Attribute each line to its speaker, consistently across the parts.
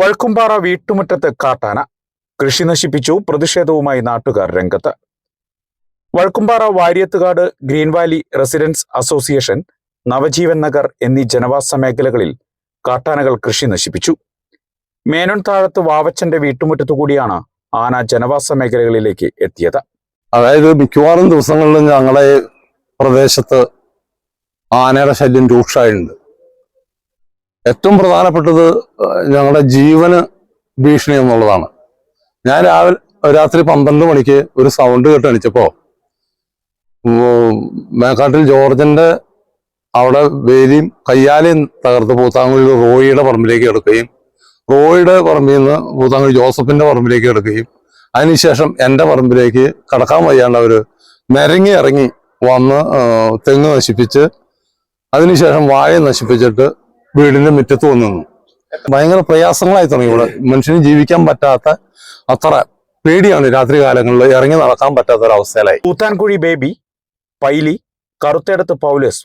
Speaker 1: വഴുക്കുംപാറ വീട്ടുമുറ്റത്ത് കാട്ടാന. കൃഷി നശിപ്പിച്ചു. പ്രതിഷേധവുമായി നാട്ടുകാർ രംഗത്ത്. Vazhukkumpara Varyathukad green valley residents association Navajeevan Nagar എന്നീ ജനവാസ മേഖലകളിൽ കാട്ടാനകൾ കൃഷി നശിപ്പിച്ചു. മേനോൻ താഴത്ത് വാവച്ചന്റെ വീട്ടുമുറ്റത്തു കൂടിയാണ് ആന ജനവാസ മേഖലകളിലേക്ക് എത്തിയത്.
Speaker 2: അതായത് മിക്കവാറും ദിവസങ്ങളിലും ഞങ്ങളെ പ്രദേശത്ത് ആനയുടെ ശല്യം രൂക്ഷമായിട്ടുണ്ട്. ഏറ്റവും പ്രധാനപ്പെട്ടത് ഞങ്ങളുടെ ജീവന് ഭീഷണി എന്നുള്ളതാണ് ഞാൻ രാവിലെ രാത്രി പന്ത്രണ്ട് മണിക്ക് ഒരു സൗണ്ട് കേട്ട് അണിച്ചപ്പോ മേക്കാട്ടിൽ ജോർജിന്റെ അവിടെ വേലിയും കയ്യാലയും തകർത്ത് പൂത്താങ്കുഴി റോയിയുടെ പറമ്പിലേക്ക് എടുക്കുകയും റോയിയുടെ പറമ്പിൽ നിന്ന് പൂത്താങ്കുഴി ജോസഫിന്റെ പറമ്പിലേക്ക് എടുക്കുകയും അതിനുശേഷം എന്റെ പറമ്പിലേക്ക് കടക്കാൻ വയ്യാണ്ട് അവർ നിരങ്ങി ഇറങ്ങി വന്ന് തെങ്ങ് നശിപ്പിച്ച് അതിനുശേഷം വാഴ നശിപ്പിച്ചിട്ട് വീടിന്റെ മുറ്റത്ത് വന്നു. ഭയങ്കര പ്രയാസങ്ങളായി തുടങ്ങി ഇവിടെ. മനുഷ്യന് ജീവിക്കാൻ പറ്റാത്ത അത്ര പേടിയാണ് രാത്രി കാലങ്ങളിൽ ഇറങ്ങി നടക്കാൻ പറ്റാത്ത ഒരു അവസ്ഥയിലായി.
Speaker 1: കൂത്താൻകുഴി ബേബി പൈലി കറുത്തേടത്ത് പൗലസ്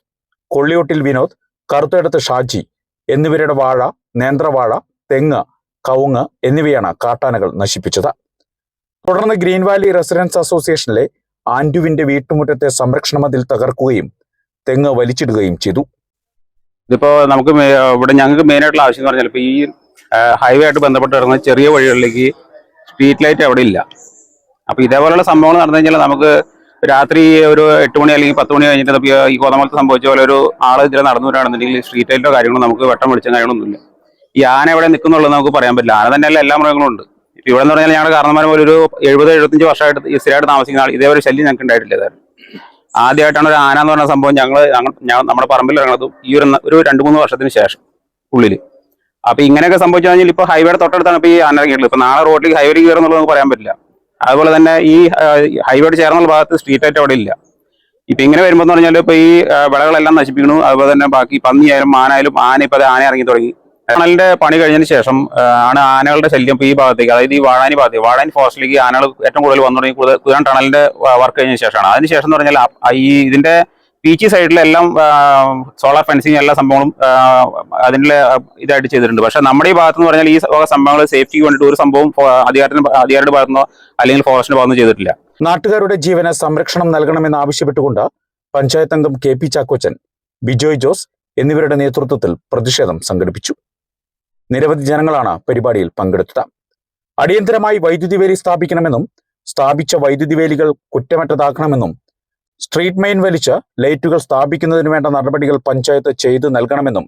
Speaker 1: കൊള്ളിയോട്ടിൽ വിനോദ് കറുത്തേടത്ത് ഷാജി എന്നിവരുടെ വാഴ നേന്ത്രവാഴ തെങ്ങ് കവുങ്ങ് എന്നിവയാണ് കാട്ടാനകൾ നശിപ്പിച്ചത്. തുടർന്ന് ഗ്രീൻ വാലി റെസിഡൻസ് അസോസിയേഷനിലെ ആൻഡുവിന്റെ വീട്ടുമുറ്റത്തെ സംരക്ഷണ മതിൽ തകർക്കുകയും തെങ്ങ് വലിച്ചിടുകയും ചെയ്തു.
Speaker 3: ഇതിപ്പോ നമുക്ക് ഇവിടെ ഞങ്ങൾക്ക് മെയിൻ ആയിട്ടുള്ള ആവശ്യം എന്ന് പറഞ്ഞാൽ ഇപ്പൊ ഈ ഹൈവേ ആയിട്ട് ബന്ധപ്പെട്ട് വരുന്ന ചെറിയ വഴികളിലേക്ക് സ്ട്രീറ്റ് ലൈറ്റ് അവിടെ ഇല്ല. അപ്പൊ ഇതേപോലെയുള്ള സംഭവങ്ങൾ നടന്നു കഴിഞ്ഞാൽ നമുക്ക് രാത്രി ഒരു എട്ട് മണി അല്ലെങ്കിൽ പത്ത് മണി കഴിഞ്ഞിട്ട് ഈ കോതമലത്ത് സംഭവിച്ച പോലെ ഒരു ആൾ ഇതിൽ നടന്നു വരാണെന്നുണ്ടെങ്കിൽ സ്ട്രീറ്റ് ലൈറ്റോ കാര്യങ്ങളോ നമുക്ക് വെട്ടം വെളിച്ചം കാര്യങ്ങളൊന്നുമില്ല. ഈ ആന എവിടെ നിൽക്കുന്നുള്ളത് നമുക്ക് പറയാൻ പറ്റില്ല. ആന തന്നെയല്ല എല്ലാ മൃഗങ്ങളും ഉണ്ട്. ഇപ്പൊ ഇവിടെ എന്ന് പറഞ്ഞാൽ ഞങ്ങളുടെ കാരണന്മാരും ഒരു എഴുപത് എഴുപത്തഞ്ച് വർഷമായിട്ട് ഈ സ്ഥിരമായിട്ട് താമസിക്കുന്ന ആൾ ഇതേപോലെ ശല്യം ഞങ്ങൾക്ക് ഉണ്ടായിട്ടില്ല ആദ്യമായിട്ടാണ് ഒരു ആന എന്ന് പറഞ്ഞ സംഭവം ഞങ്ങൾ നമ്മുടെ പറമ്പിൽ ഇറങ്ങുന്നതും ഈ ഒരു ഒരു രണ്ട് മൂന്ന് വർഷത്തിന് ശേഷം ഉള്ളിൽ അപ്പൊ ഇങ്ങനെയൊക്കെ സംഭവിച്ചു കഴിഞ്ഞാൽ ഇപ്പൊ ഹൈവേയുടെ തൊട്ടടുത്താണ് ഇപ്പൊ ഈ ആന ഇറങ്ങിയിട്ടുള്ളത്. ഇപ്പൊ നാളെ ഹൈവേ ഹൈവേയിൽ കയറുന്നുള്ളത് നമുക്ക് പറയാൻ പറ്റില്ല. അതുപോലെ തന്നെ ഈ ഹൈവേയോട് ചേർന്നുള്ള ഭാഗത്ത് സ്ട്രീറ്റ് ലൈറ്റ് അവിടെ ഇല്ല. ഇപ്പൊ ഇങ്ങനെ വരുമ്പോൾ പറഞ്ഞാൽ ഇപ്പൊ ഈ വിളകളെല്ലാം നശിപ്പിക്കണു അതുപോലെ തന്നെ ബാക്കി പന്നിയായാലും മാനായാലും ആന ഇപ്പൊ അത് ആന ഇറങ്ങി തുടങ്ങി. ടണലിന്റെ പണി കഴിഞ്ഞതിന് ശേഷം ആണ് ആനകളുടെ ശല്യം ഈ ഭാഗത്തേക്ക് അതായത് ഈ വാഴാനി ഭാഗത്തേക്ക് വാഴാനി ഫോറസ്റ്റിലേക്ക് ആനകൾ ഏറ്റവും കൂടുതൽ വന്നു തുടങ്ങി കുതിരാൻ ടണലിന്റെ വർക്ക് കഴിഞ്ഞ ശേഷമാണ്. അതിനുശേഷം എന്ന് പറഞ്ഞാൽ ഈ ഇതിന്റെ ബീച്ച് സൈഡിലെല്ലാം സോളാർ ഫെൻസിങ് എല്ലാ സംഭവങ്ങളും അതിന്റെ ഇതായിട്ട് ചെയ്തിട്ടുണ്ട്. പക്ഷെ നമ്മുടെ ഈ ഭാഗത്ത് എന്ന് പറഞ്ഞാൽ ഈ വക സംഭവങ്ങൾ സേഫ്റ്റിക്ക് വേണ്ടിയിട്ട് ഒരു സംഭവം അധികാരത്തിന് അധികാരിയുടെ ഭാഗത്തുനിന്നോ അല്ലെങ്കിൽ ഫോറസ്റ്റിന്റെ ഭാഗത്തുനിന്നോ ചെയ്തിട്ടില്ല.
Speaker 1: നാട്ടുകാരുടെ ജീവന സംരക്ഷണം നൽകണമെന്ന് ആവശ്യപ്പെട്ടുകൊണ്ട് പഞ്ചായത്ത് അംഗം കെ പി ചാക്കോച്ചൻ ബിജോയ് ജോസ് എന്നിവരുടെ നേതൃത്വത്തിൽ പ്രതിഷേധം സംഘടിപ്പിച്ചു. നിരവധി ജനങ്ങളാണ് പരിപാടിയിൽ പങ്കെടുത്തത്. അടിയന്തരമായി വൈദ്യുതി വേലി സ്ഥാപിക്കണമെന്നും സ്ഥാപിച്ച വൈദ്യുതി വേലികൾ കുറ്റമറ്റതാക്കണമെന്നും സ്ട്രീറ്റ് മെയിൻ വലിച്ച് ലൈറ്റുകൾ സ്ഥാപിക്കുന്നതിന് വേണ്ട നടപടികൾ പഞ്ചായത്ത് ചെയ്തു നൽകണമെന്നും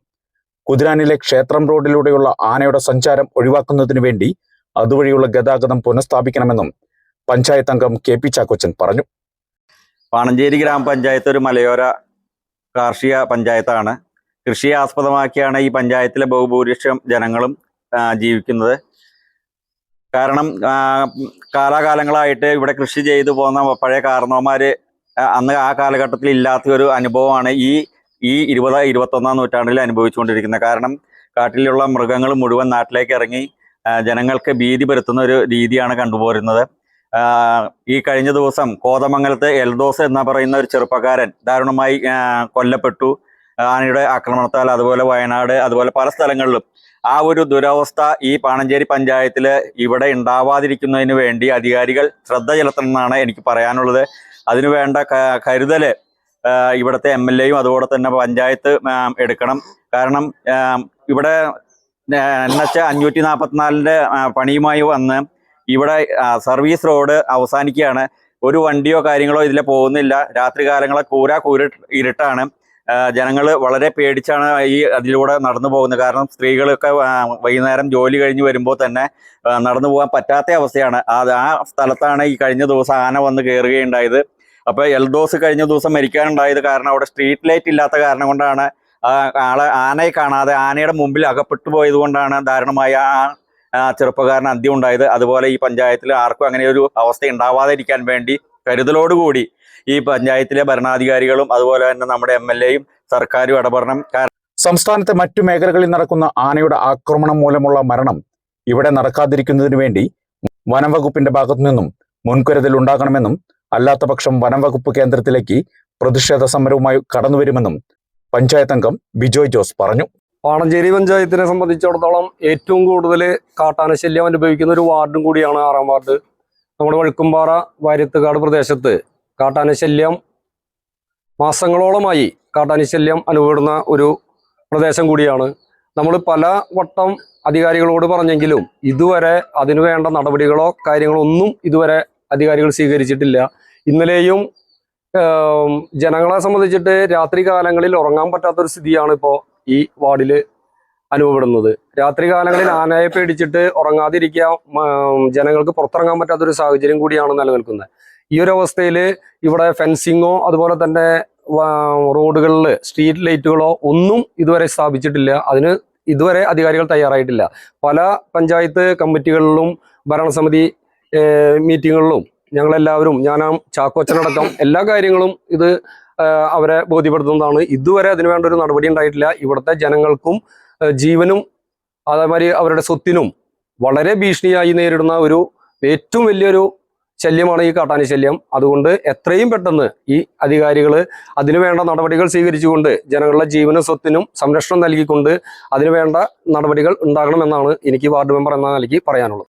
Speaker 1: കുതിരാനിലെ ക്ഷേത്രം റോഡിലൂടെയുള്ള ആനയുടെ സഞ്ചാരം ഒഴിവാക്കുന്നതിനു വേണ്ടി അതുവഴിയുള്ള ഗതാഗതം പുനഃസ്ഥാപിക്കണമെന്നും പഞ്ചായത്ത് അംഗം കെ പി ചാക്കോച്ചൻ പറഞ്ഞു.
Speaker 4: പാണഞ്ചേരി ഗ്രാമപഞ്ചായത്ത് ഒരു മലയോര കാർഷിക പഞ്ചായത്താണ്. കൃഷിയെ ആസ്പദമാക്കിയാണ് ഈ പഞ്ചായത്തിലെ ബഹുഭൂരിപക്ഷം ജനങ്ങളും ജീവിക്കുന്നത്. കാരണം കാലാകാലങ്ങളായിട്ട് ഇവിടെ കൃഷി ചെയ്തു പോകുന്ന പഴയ കാരണവന്മാർ അന്ന് ആ കാലഘട്ടത്തിൽ ഇല്ലാത്ത ഒരു അനുഭവമാണ് ഈ ഈ ഇരുപത് ഇരുപത്തൊന്നാം നൂറ്റാണ്ടിൽ അനുഭവിച്ചുകൊണ്ടിരിക്കുന്നത്. കാരണം കാട്ടിലുള്ള മൃഗങ്ങൾ മുഴുവൻ നാട്ടിലേക്ക് ഇറങ്ങി ജനങ്ങൾക്ക് ഭീതി പരത്തുന്ന ഒരു രീതിയാണ് കണ്ടുപോരുന്നത്. ഈ കഴിഞ്ഞ ദിവസം കോതമംഗലത്ത് എൽദോസ് എന്ന് പറയുന്ന ഒരു ചെറുപ്പക്കാരൻ ദാരുണമായി കൊല്ലപ്പെട്ടു. ആനയുടെ ആക്രമണത്താൽ അതുപോലെ വയനാട് അതുപോലെ പല സ്ഥലങ്ങളിലും. ആ ഒരു ദുരവസ്ഥ ഈ പാണഞ്ചേരി പഞ്ചായത്തിൽ ഇവിടെ ഉണ്ടാവാതിരിക്കുന്നതിന് വേണ്ടി അധികാരികൾ ശ്രദ്ധ ചെലുത്തണമെന്നാണ് എനിക്ക് പറയാനുള്ളത്. അതിനുവേണ്ട ക- കരുതൽ ആ, ഇവിടുത്തെ എം എൽ എയും അതുപോലെ തന്നെ പഞ്ചായത്ത് എടുക്കണം. കാരണം ഇവിടെ എൻ എച്ച് അഞ്ഞൂറ്റി നാൽപ്പത്തിനാലിന്റെ പണിയുമായി വന്ന് ഇവിടെ സർവീസ് റോഡ് അവസാനിക്കുകയാണ്. ഒരു വണ്ടിയോ കാര്യങ്ങളോ ഇതിലെ പോകുന്നില്ല. രാത്രി കാലങ്ങളെ കൂരാ കൂര ഇരുട്ടാണ്. ജനങ്ങൾ വളരെ പേടിച്ചാണ് ഈ അതിലൂടെ നടന്നു പോകുന്നത്. കാരണം സ്ത്രീകളൊക്കെ വൈകുന്നേരം ജോലി കഴിഞ്ഞ് വരുമ്പോൾ തന്നെ നടന്നു പോകാൻ പറ്റാത്ത അവസ്ഥയാണ്. അത് ആ സ്ഥലത്താണ് ഈ കഴിഞ്ഞ ദിവസം ആന വന്ന് കയറുകയുണ്ടായത് അപ്പോൾ എൽഡോസ് കഴിഞ്ഞ ദിവസം മരിക്കാനുണ്ടായത് കാരണം അവിടെ സ്ട്രീറ്റ് ലൈറ്റ് ഇല്ലാത്ത കാരണം കൊണ്ടാണ് ആളെ ആനയെ കാണാതെ ആനയുടെ മുമ്പിൽ അകപ്പെട്ടു പോയത് കൊണ്ടാണ് ദാരുണമായ ആ ചെറുപ്പക്കാരൻ അന്ത്യം ഉണ്ടായത്. അതുപോലെ ഈ പഞ്ചായത്തിൽ ആർക്കും അങ്ങനെ ഒരു അവസ്ഥ ഉണ്ടാവാതിരിക്കാൻ വേണ്ടി കരുതലോടുകൂടി ഈ പഞ്ചായത്തിലെ ഭരണാധികാരികളും അതുപോലെ തന്നെ നമ്മുടെ എം എൽ എയും സർക്കാരും ഇടപെടണം.
Speaker 1: സംസ്ഥാനത്തെ മറ്റു മേഖലകളിൽ നടക്കുന്ന ആനയുടെ ആക്രമണം മൂലമുള്ള മരണം ഇവിടെ നടക്കാതിരിക്കുന്നതിനു വേണ്ടി വനം വകുപ്പിന്റെ ഭാഗത്തു നിന്നും മുൻകരുതൽ ഉണ്ടാകണമെന്നും അല്ലാത്തപക്ഷം വനം വകുപ്പ് കേന്ദ്രത്തിലേക്ക് പ്രതിഷേധ സമരവുമായി കടന്നുവരുമെന്നും പഞ്ചായത്ത് അംഗം ബിജോയ് ജോസ് പറഞ്ഞു.
Speaker 5: പാണഞ്ചേരി പഞ്ചായത്തിനെ സംബന്ധിച്ചിടത്തോളം ഏറ്റവും കൂടുതൽ കാട്ടാന ശല്യം അനുഭവിക്കുന്ന ഒരു വാർഡും കൂടിയാണ് ആറാം വാർഡ്. നമ്മുടെ വഴുക്കുംപാറ വാര്യത്തുകാട് പ്രദേശത്ത് കാട്ടാനശല്യം മാസങ്ങളോളമായി കാട്ടാനശല്യം അനുഭവപ്പെടുന്ന ഒരു പ്രദേശം കൂടിയാണ്. നമ്മൾ പല വട്ടം അധികാരികളോട് പറഞ്ഞെങ്കിലും ഇതുവരെ അതിനു വേണ്ട നടപടികളോ കാര്യങ്ങളോ ഒന്നും ഇതുവരെ അധികാരികൾ സ്വീകരിച്ചിട്ടില്ല. ഇന്നലെയും ജനങ്ങളെ സംബന്ധിച്ചിട്ട് രാത്രി കാലങ്ങളിൽ ഉറങ്ങാൻ പറ്റാത്തൊരു സ്ഥിതിയാണ് ഇപ്പോൾ ഈ വാർഡിൽ അനുഭവപ്പെടുന്നത്. രാത്രി കാലങ്ങളിൽ ആനയെ പേടിച്ചിട്ട് ഉറങ്ങാതിരിക്കുക ജനങ്ങൾക്ക് പുറത്തിറങ്ങാൻ പറ്റാത്തൊരു സാഹചര്യം കൂടിയാണ് നിലനിൽക്കുന്നത്. ഈ ഒരു അവസ്ഥയിൽ ഇവിടെ ഫെൻസിങ്ങോ അതുപോലെ തന്നെ റോഡുകളിൽ സ്ട്രീറ്റ് ലൈറ്റുകളോ ഒന്നും ഇതുവരെ സ്ഥാപിച്ചിട്ടില്ല. അതിന് ഇതുവരെ അധികാരികൾ തയ്യാറായിട്ടില്ല. പല പഞ്ചായത്ത് കമ്മിറ്റികളിലും ഭരണസമിതി മീറ്റിങ്ങുകളിലും ഞങ്ങളെല്ലാവരും ഞാൻ ചാക്കോച്ചനടക്കം എല്ലാ കാര്യങ്ങളും ഇത് അവരെ ബോധ്യപ്പെടുത്തുന്നതാണ്. ഇതുവരെ അതിനുവേണ്ട ഒരു നടപടി ഉണ്ടായിട്ടില്ല. ഇവിടുത്തെ ജനങ്ങൾക്കും ജീവനും അതേമാതിരി അവരുടെ സ്വത്തിനും വളരെ ഭീഷണിയായി നേരിടുന്ന ഒരു ഏറ്റവും വലിയൊരു ശല്യമാണ് ഈ കാട്ടാന ശല്യം. അതുകൊണ്ട് എത്രയും പെട്ടെന്ന് ഈ അധികാരികൾ അതിനുവേണ്ട നടപടികൾ സ്വീകരിച്ചുകൊണ്ട് ജനങ്ങളുടെ ജീവനും സ്വത്തിനും സംരക്ഷണം നൽകിക്കൊണ്ട് അതിനുവേണ്ട നടപടികൾ ഉണ്ടാകണമെന്നാണ് എനിക്ക് വാർഡ് മെമ്പർ എന്ന നിലയ്ക്ക് പറയാനുള്ളത്.